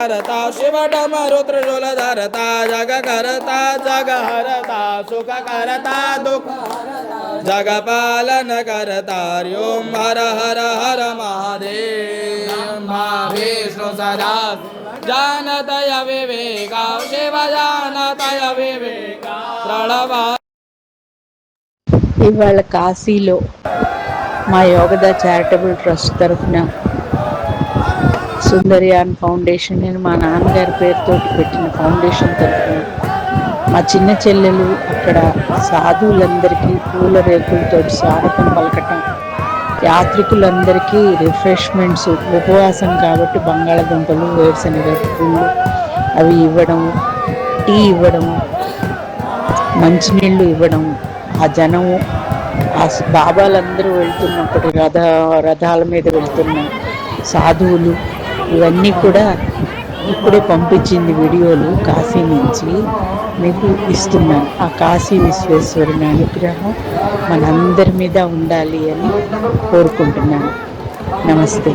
हरता शिवटम रुद्रशूल धरता जग करता जग हरता सुख करता दुख जग पालन करता ओम हर हर हर महादेव महाविष्णु सदा जानतय विवेका शिव जानतय विवेका प्रणवा ఇవాళ కాశీలో మా యోగద చారిటబుల్ ట్రస్ట్ తరఫున సుందర్యాన్ ఫౌండేషన్ నేను మా నాన్నగారి పేరుతో పెట్టిన ఫౌండేషన్ తరఫున మా చిన్న చెల్లెలు అక్కడ సాధువులందరికీ పూల రేకులతో స్వాగతం పలకటం యాత్రికులందరికీ రిఫ్రెష్మెంట్స్ ఉపవాసం కాబట్టి బంగాళదుంపలు వేరుశనగ పూలు అవి ఇవ్వడం టీ ఇవ్వడం మంచినీళ్ళు ఇవ్వడం ఆ జనం ఆ బాబాలందరూ వెళ్తున్నప్పుడు రథ రథాల మీద వెళ్తున్న సాధువులు ఇవన్నీ కూడా ఇప్పుడే పంపించింది వీడియోలు కాశీ నుంచి మీకు ఇస్తున్నాను. ఆ కాశీ విశ్వేశ్వరుని అనుగ్రహం మనందరి మీద ఉండాలి అని కోరుకుంటున్నాను. నమస్తే.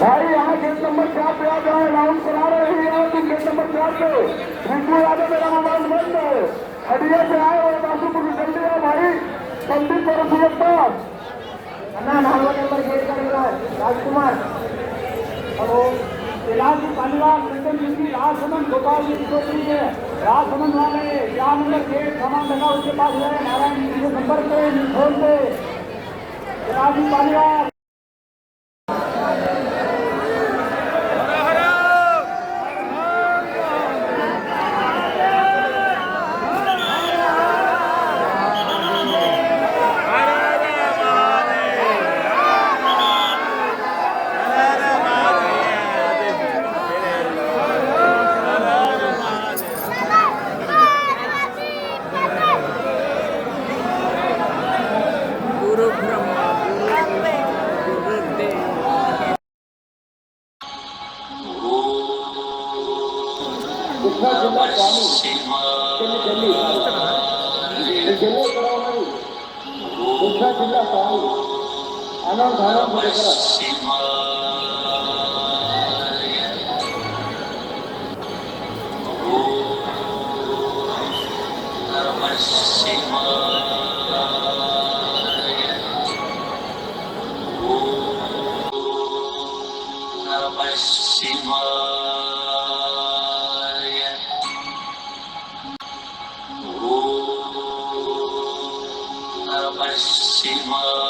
भाई यहाँ गेट नंबर चार पे आ जाओ राउंड करा रहे हैं यहाँ तुम गेट नंबर चार पे। बिल्कुल आगे मेरा मोबाइल बंद है। हडिया से आए और बासुपुर जल्दी आओ भाई। संदीप और सुयप्पा अन्ना, नालवा नंबर गेट का मिला है, राजकुमार। हेलो इलाज की पालीवाल सेंट्रल ड्यूटी राजसमंद गोपाल जी चौधरी है राजसमंद वाले चार नंबर गेट सामान लगा उसके पास है। नारायण जी के नंबर पे फ़ोन पे। इलाज की पालीवाल ವಿಶ್ವಸಿಂಹ ಸ್ವಾಮಿ ಚೆಲ್ಲಿ ಚೆಲ್ಲಿ ಗೆಲ್ಲೋ ಕರವನರು ವಿಶ್ವಸಿಂಹ ಸ್ವಾಮಿ ಅನಂತ ಅನಂತ Shiva. Shiva.